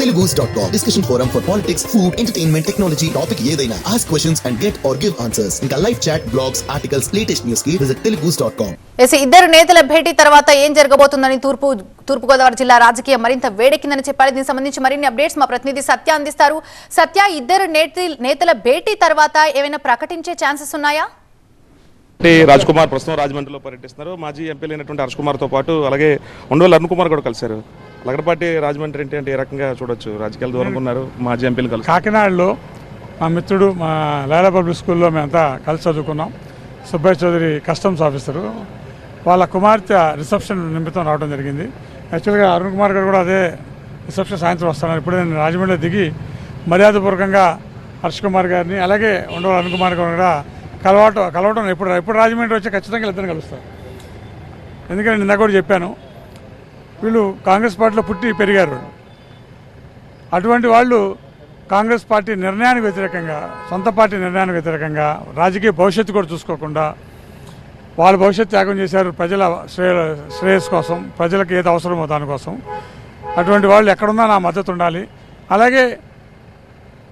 Telugus dot com discussion forum for politics food entertainment technology topic ఏదైనా. Ask questions and get or give answers ఇంకా live chat blogs articles latest న్యూస్కి visit Telugus dot com ఎస్ ఇద్దరు నేతల భేటీ తర్వాత ఏం జరగబోతుందని తూర్పు తూర్పుగోదావరి జిల్లా రాజకీయం మరింత వేడెక్కిందని చెప్పాలి దీనికి సంబంధించి మరిన్ని అప్డేట్స్ మా ప్రతినిధి సత్య అందిస్తారు. సత్య ఇద్దరు నేత- నేతల భేటీ తర్వాత ఏమైనా ప్రకటించే ఛాన్సెస్ ఉన్నాయా? అంటే రాజ్ కుమార్ ప్రస్తుతం రాజమండ్రిలో పర్యటిస్తున్నారు. మాజీ ఎంపీలు అయినటువంటి హర్ష్ కుమార్తో పాటు అలాగే ఉండవల్లి అరుణ్ కుమార్ కూడా కలిశారు. లగడపాటి రాజమండ్రి ఏంటి అంటే ఏ రకంగా చూడొచ్చు? రాజకీయాలు దూరంగా ఉన్నారు మాజీ ఎంపీలు కలిసి కాకినాడలో మా మిత్రుడు మా లైలా పబ్లిక్ స్కూల్లో మేమంతా కలిసి చదువుకున్నాం. Subbaiah Chowdary customs officer. వాళ్ళ కుమార్తె రిసెప్షన్ నిమిత్తం రావడం జరిగింది. యాక్చువల్గా అరుణ్ కుమార్ గారు కూడా అదే రిసెప్షన్ సాయంత్రం వస్తున్నారు. ఇప్పుడు నేను రాజమండ్రిలో దిగి మర్యాదపూర్వకంగా హర్ష్ కుమార్ గారిని అలాగే ఉండవల్ అరుణ్ కుమార్ గారు కూడా కలవటం కలవటం ఎప్పుడు ఎప్పుడు రాజమండ్రి వచ్చి ఖచ్చితంగా ఇద్దరు కలుస్తారు. ఎందుకంటే నిన్న కూడా చెప్పాను వీళ్ళు కాంగ్రెస్ పార్టీలో పుట్టి పెరిగారు. అటువంటి వాళ్ళు కాంగ్రెస్ పార్టీ నిర్ణయానికి వ్యతిరేకంగా సొంత పార్టీ నిర్ణయానికి వ్యతిరేకంగా రాజకీయ భవిష్యత్తు కూడా చూసుకోకుండా వాళ్ళ భవిష్యత్తు త్యాగం చేశారు ప్రజల శ్రేయ శ్రేయస్ కోసం ప్రజలకు ఏది అవసరమో దానికోసం అటువంటి వాళ్ళు ఎక్కడున్నా నా మద్దతు ఉండాలి. అలాగే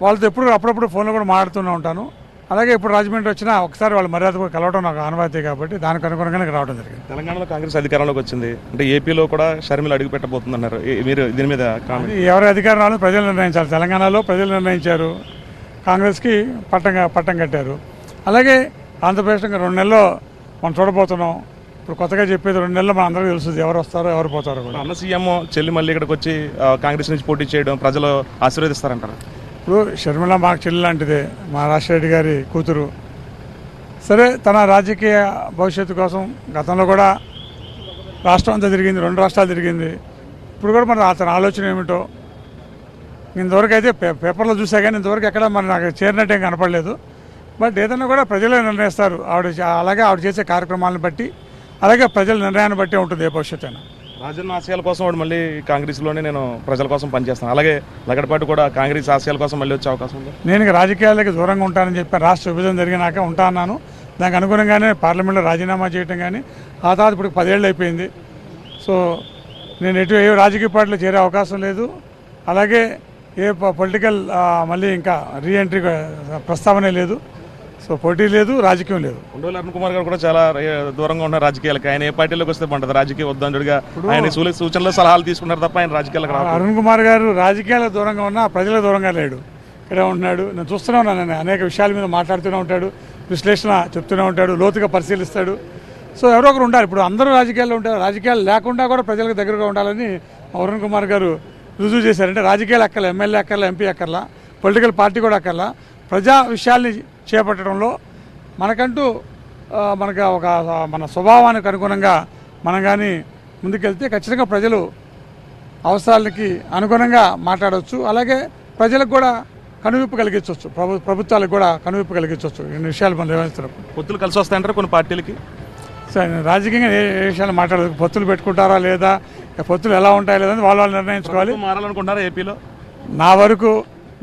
వాళ్ళతో ఎప్పుడు అప్పుడప్పుడు ఫోన్లో కూడా మాట్లాడుతూనే ఉంటాను. అలాగే ఇప్పుడు రాజమండ్రి వచ్చినా ఒకసారి వాళ్ళ మర్యాద కూడా కలవడం నాకు ఆనవాయితీ కాబట్టి దానికి అనుగుణంగానే ఇక్కడ రావడం జరిగింది. తెలంగాణలో కాంగ్రెస్ అధికారంలోకి వచ్చింది. అంటే ఏపీలో కూడా షర్మిల అడుగు పెట్టబోతుందన్నారు. మీరు దీని మీద ఎవరి అధికారం రావాలో ప్రజలు నిర్ణయించాలి. తెలంగాణలో ప్రజలు నిర్ణయించారు. కాంగ్రెస్కి పట్టం పట్టం కట్టారు. అలాగే ఆంధ్రప్రదేశ్ రెండు నెలల్లో మనం చూడబోతున్నాం. ఇప్పుడు కొత్తగా చెప్పేది రెండు నెలలు మన అందరికీ తెలుస్తుంది ఎవరు వస్తారో ఎవరు పోతారో కూడా. అన్న సీఎం చెల్లి మళ్ళీ ఇక్కడికి వచ్చి కాంగ్రెస్ నుంచి పోటీ చేయడం ప్రజలు ఆశీర్వదిస్తారంటారు? ఇప్పుడు షర్మిల మాకు చెల్లి లాంటిదే మా రాజశేఖర్ గారి కూతురు. సరే తన రాజకీయ భవిష్యత్తు కోసం గతంలో కూడా రాష్ట్రం అంతా తిరిగింది రెండు రాష్ట్రాలు తిరిగింది. ఇప్పుడు కూడా మరి అతని ఆలోచన ఏమిటో ఇంతవరకు అయితే పే పేపర్లో చూసా కానీ ఇంతవరకు ఎక్కడ మరి నాకు చేరినట్టేం కనపడలేదు. బట్ ఏదన్నా కూడా ప్రజలే నిర్ణయిస్తారు. ఆవిడ అలాగే ఆవిడ చేసే కార్యక్రమాలను బట్టి అలాగే ప్రజల నిర్ణయాన్ని బట్టి ఉంటుంది ఏ భవిష్యత్తు అయినా రాజన్న ఆశయాల కోసం వాడు మళ్ళీ కాంగ్రెస్లోనే నేను ప్రజల కోసం పనిచేస్తాను. అలాగే లగడపాటి కూడా కాంగ్రెస్ ఆశయాల కోసం మళ్ళీ వచ్చే అవకాశం ఉంది. నేను రాజకీయాలకి దూరంగా ఉంటానని చెప్పి రాష్ట్ర విభజన జరిగినాక ఉంటా అన్నాను. దానికి అనుగుణంగానే పార్లమెంట్లో రాజీనామా చేయటం కానీ ఆ తర్వాత ఇప్పుడు పదేళ్ళు అయిపోయింది. సో నేను ఎటు ఏ రాజకీయ పార్టీలో చేరే అవకాశం లేదు. అలాగే ఏ పొలిటికల్ మళ్ళీ ఇంకా రీఎంట్రీ ప్రస్తావనే లేదు. సో పోటీ లేదు రాజకీయం లేదు. ఉండవల్లి అరుణ్ కుమార్ గారు కూడా చాలా దూరంగా ఉన్నారు రాజకీయాలకు. ఆయన ఏ పార్టీలోకి వస్తే బాగుంటుంది? రాజకీయ వద్దండుగా ఆయన సూచనలు సలహాలు తీసుకున్నారు తప్ప ఆయన రాజకీయాలకు అరుణ్ కుమార్ గారు రాజకీయాలకు దూరంగా ఉన్నా ప్రజలకు దూరంగా లేడు. ఇక్కడే ఉంటున్నాడు. నేను చూస్తూనే ఉన్నాను. నేను అనేక విషయాల మీద మాట్లాడుతూనే ఉంటాడు. విశ్లేషణ చెప్తూనే ఉంటాడు. లోతుగా పరిశీలిస్తాడు. సో ఎవరో ఒకరు ఉండాలి. ఇప్పుడు అందరూ రాజకీయాల్లో ఉంటారు రాజకీయాలు లేకుండా కూడా ప్రజలకు దగ్గరగా ఉండాలని అరుణ్ కుమార్ గారు రుజువు చేశారంటే రాజకీయాలు అక్కర్లా ఎమ్మెల్యే అక్కర్లా ఎంపీ అక్కర్లా పొలిటికల్ పార్టీ కూడా అక్కర్లా. ప్రజా విషయాల్ని చేపట్టడంలో మనకంటూ మనకు ఒక మన స్వభావానికి అనుగుణంగా మనం కానీ ముందుకెళ్తే ఖచ్చితంగా ప్రజలు అవసరాలకి అనుగుణంగా మాట్లాడవచ్చు అలాగే ప్రజలకు కూడా కనువిప్పు కలిగించవచ్చు ప్రభు ప్రభుత్వాలకు కూడా కనువిప్పు కలిగించవచ్చు ఈ విషయాలు మనం నిర్వహిస్తున్నప్పుడు పొత్తులు కలిసి వస్తాయంటారు కొన్ని పార్టీలకి? సో రాజకీయంగా ఏ విషయాలు మాట్లాడదు పొత్తులు పెట్టుకుంటారా లేదా? పొత్తులు ఎలా ఉంటాయా లేదా అని వాళ్ళు వాళ్ళు నిర్ణయించుకోవాలి. మారాలనుకుంటారా ఏపీలో? నా వరకు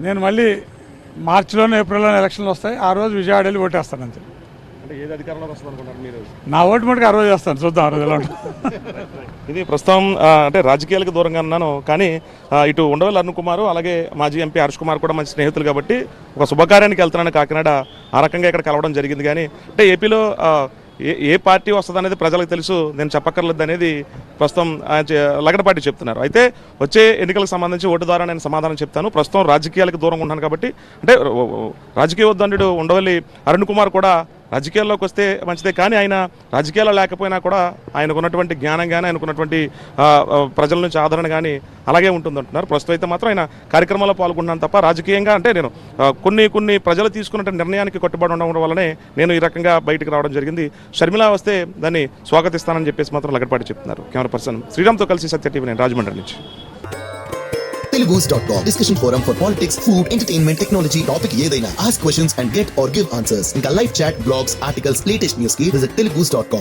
నేను మళ్ళీ మార్చిలోనే ఏప్రిల్లోనే ఎలక్షన్లు వస్తాయి. ఆ రోజు విజయవాడ వెళ్ళి ఓటేస్తాను అంతే. నా ఓటు మటుకు ఆ రోజు వేస్తాను. చూద్దాం ఆ రోజు ఎలా ఇది ప్రస్తుతం అంటే రాజకీయాలకు దూరంగా ఉన్నాను. కానీ ఇటు ఉండవల్లి అరుణ్ కుమార్ అలాగే మాజీ ఎంపీ హర్ష్ కుమార్ కూడా మంచి స్నేహితులు కాబట్టి ఒక శుభకార్యానికి వెళ్తున్నాను కాకినాడ. ఆ రకంగా ఇక్కడ కలవడం జరిగింది. కానీ అంటే ఏపీలో ఏ ఏ పార్టీ వస్తుంది అనేది ప్రజలకు తెలుసు నేను చెప్పక్కర్లేదు అనేది ప్రస్తుతం ఆ, లగడపాటి చెప్తున్నారు. అయితే వచ్చే ఎన్నికలకు సంబంధించి ఓటు ద్వారా నేను సమాధానం చెప్తాను. ప్రస్తుతం రాజకీయాలకు దూరంగా ఉన్నాను కాబట్టి అంటే రాజకీయ ఉద్దండు ఉండవల్లి అరుణ్ కుమార్ కూడా రాజకీయాల్లోకి వస్తే మంచిదే. కానీ ఆయన రాజకీయాల్లో లేకపోయినా కూడా ఆయనకు ఉన్నటువంటి జ్ఞానం కానీ ఆయనకు ఉన్నటువంటి ప్రజల నుంచి ఆదరణ కానీ అలాగే ఉంటుంది అంటున్నారు ప్రస్తుతం అయితే మాత్రం ఆయన కార్యక్రమాల్లో పాల్గొన్నాను తప్ప రాజకీయంగా అంటే నేను కొన్ని కొన్ని ప్రజలు తీసుకున్న నిర్ణయానికి కట్టుబడి ఉండడం వల్లనే నేను ఈ రకంగా బయటికి రావడం జరిగింది. షర్మిల వస్తే దాన్ని స్వాగతిస్తానని చెప్పేసి మాత్రం లగడపాటి చెప్తున్నారు. కెమెరా పర్సన్ శ్రీరామ్తో కలిసి సత్య టీవీ నేను రాజమండ్రి నుంచి. Telugus dot com discussion forum for politics food entertainment technology topic ఏదైనా ask questions and get or give answers ఇంకా live chat blogs articles latest న్యూస్కి విజిట్ తెలుగుస్ డాట్ కామ్